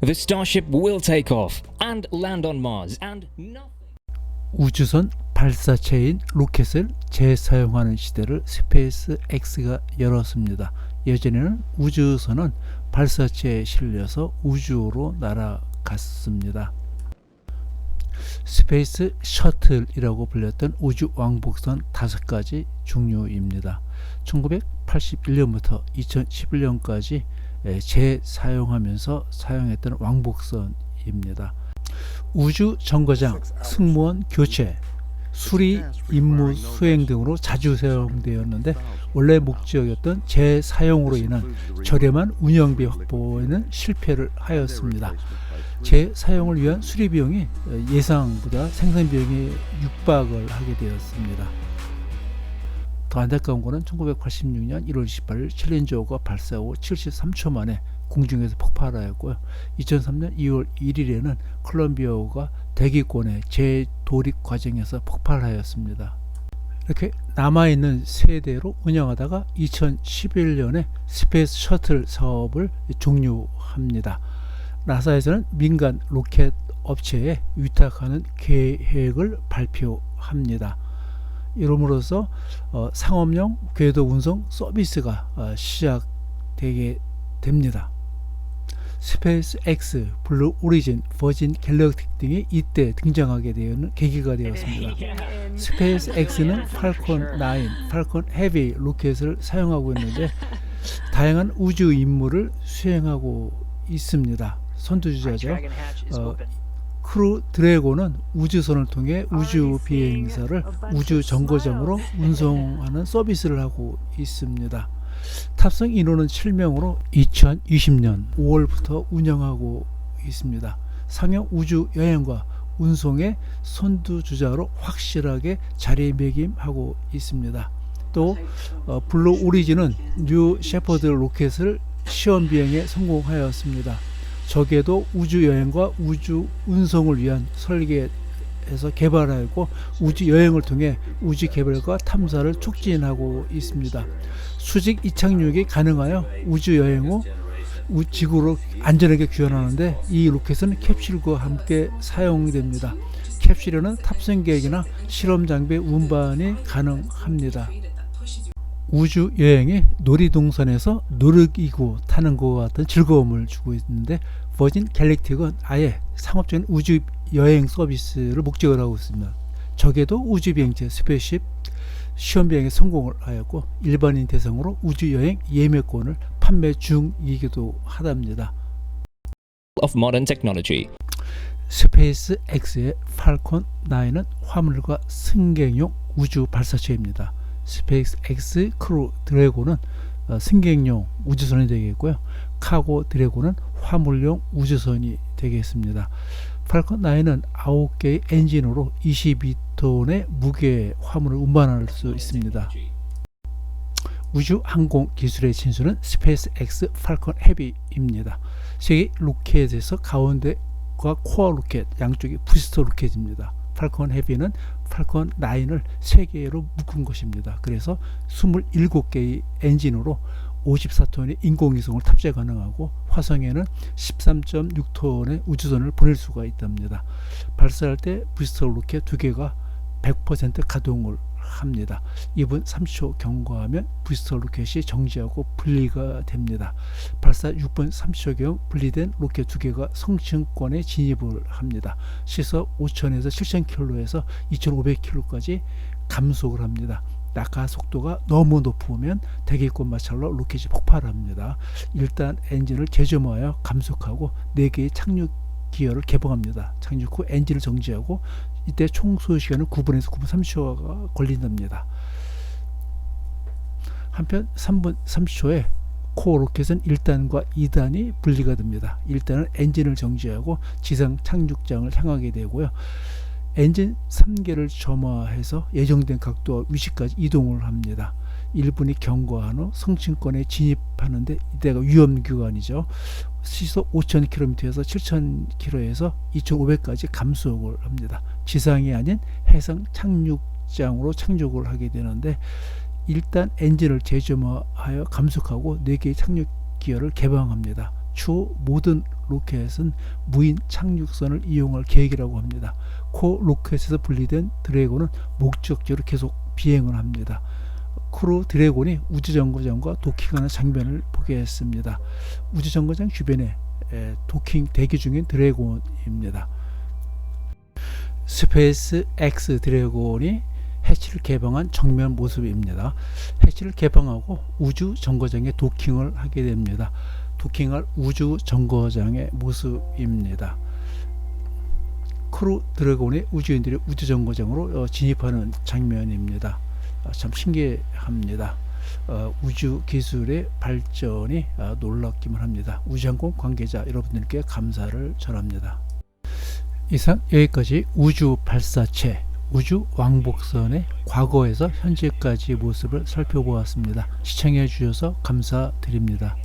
The Starship will take off and land on Mars, and nothing. 우주선 발사체인 로켓을 재사용하는 시대를 스페이스 X가 열었습니다. 예전에는 우주선은 발사체에 실려서 우주로 날아갔습니다. 스페이스 셔틀이라고 불렸던 우주 왕복선 다섯 가지 종류입니다. 1981년부터 2011년까지 재사용하면서 사용했던 왕복선입니다. 우주 정거장, 승무원 교체, 수리, 임무 수행 등으로 자주 사용되었는데 원래 목적이었던 재사용으로 인한 저렴한 운영비 확보에는 실패를 하였습니다. 재사용을 위한 수리 비용이 예상보다 생산 비용이 육박을 하게 되었습니다. 더 안타까운 것은 1986년 1월 28일 챌린저가 발사 후 73초 만에 공중에서 폭발하였고요. 2003년 2월 1일에는 콜롬비아호가 대기권의 재도립 과정에서 폭발하였습니다. 이렇게 남아있는 세대로 운영하다가 2011년에 스페이스 셔틀 사업을 종료합니다. 나사에서는 민간 로켓 업체에 위탁하는 계획을 발표합니다. 이름으로써 어, 상업용 궤도 운송 서비스가 어, 시작되게 됩니다. 스페이스 X, 블루 오리진, 버진 갤럭틱 등이 이때 등장하게 되는 계기가 되었습니다. 스페이스 X는 팔콘 9, 팔콘 헤비 로켓을 사용하고 있는데 다양한 우주 임무를 수행하고 있습니다. 선두주자죠. 어, 크루 드래곤은 우주선을 통해 우주 비행사를 우주 정거장으로 운송하는 서비스를 하고 있습니다. 탑승 인원은 7명으로 2020년 5월부터 운영하고 있습니다. 상용 우주 여행과 운송의 선두주자로 확실하게 자리매김하고 있습니다. 또 어, 블루 오리진은 뉴 셰퍼드 로켓을 시험 비행에 성공하였습니다. 적에도 우주 여행과 우주 운송을 위한 설계에서 개발하였고 우주 여행을 통해 우주 개발과 탐사를 촉진하고 있습니다. 수직 이착륙이 가능하여 우주 여행 후 우- 지구로 안전하게 귀환하는데 이 로켓은 캡슐과 함께 사용됩니다. 캡슐에는 탑승 계획이나 실험 장비 운반이 가능합니다. 우주 여행이 놀이동산에서 놀이기구 타는 것 같은 즐거움을 주고 있는데 버진 갤렉틱은 아예 상업적인 우주 여행 서비스를 목적으로 하고 있습니다. 적에도 우주 비행체 스페이십 시험 비행에 성공을 하였고 일반인 대상으로 우주 여행 예매권을 판매 중이기도 하답니다. Of modern technology. 스페이스 X의 팔콘 9은 화물과 승객용 우주 발사체입니다. 스페이스 X 크루 드래곤은 어, 승객용 우주선이 되겠고요. 카고 드래곤은 화물용 우주선이 되겠습니다. 팔콘 9은 9개의 엔진으로 22톤의 무게 화물을 운반할 수 있습니다. 우주 항공 기술의 진수는 스페이스 X 팔콘 헤비입니다. 세계 로켓에서 가운데과 코어 로켓 양쪽이 부스터 로켓입니다. 팔콘 헤비는 팔콘 9을 세 개로 묶은 것입니다. 그래서 27개의 엔진으로 54톤의 인공위성을 탑재 가능하고 화성에는 13.6톤의 우주선을 보낼 수가 있답니다. 발사할 때 부스터 로켓 두 개가 100% 가동을 합니다. 2분 30초 경과하면 부스터 로켓이 정지하고 분리가 됩니다. 발사 6분 30초경 분리된 로켓 두 개가 성층권에 진입을 합니다. 시속 5,000에서 7,000km에서 2,500km까지 감속을 합니다. 낙하 속도가 너무 높으면 대기권 마찰로 로켓이 폭발합니다. 일단 엔진을 재점화하여 감속하고 4개의 착륙 기어를 개봉합니다. 착륙 후 엔진을 정지하고 이때 총 소요 시간은 9분에서 9분 30초가 걸린답니다. 한편 3분 30초에 코어 로켓은 1단과 2단이 분리가 됩니다. 1단은 엔진을 정지하고 지상 착륙장을 향하게 되고요. 엔진 3개를 점화해서 예정된 각도와 위치까지 이동을 합니다. 1분이 경과한 후 성층권에 진입하는데 이때가 위험 구간이죠. 시속 5,000km에서 7,000km에서 2,500까지 감속을 합니다. 지상이 아닌 해상 착륙장으로 착륙을 하게 되는데 일단 엔진을 재점화하여 감속하고 4개의 착륙 기어를 개방합니다. 추후 모든 로켓은 무인 착륙선을 이용할 계획이라고 합니다. 코 로켓에서 분리된 드래곤은 목적지로 계속 비행을 합니다. 크루 드래곤이 우주정거장과 도킹하는 장면을 보게 했습니다. 우주정거장 주변에 에, 도킹 대기 중인 드래곤입니다. 스페이스 X 드래곤이 해치를 개방한 정면 모습입니다. 해치를 개방하고 우주 정거장에 도킹을 하게 됩니다. 도킹할 우주 정거장의 모습입니다. 크루 드래곤이 우주인들이 우주 정거장으로 어, 진입하는 장면입니다. 아, 참 신기합니다. 어, 우주 기술의 발전이 아, 놀랍기만 합니다. 우주항공 관계자 여러분들께 감사를 전합니다. 이상 여기까지 우주 발사체 우주 왕복선의 과거에서 현재까지의 모습을 살펴보았습니다. 시청해 주셔서 감사드립니다.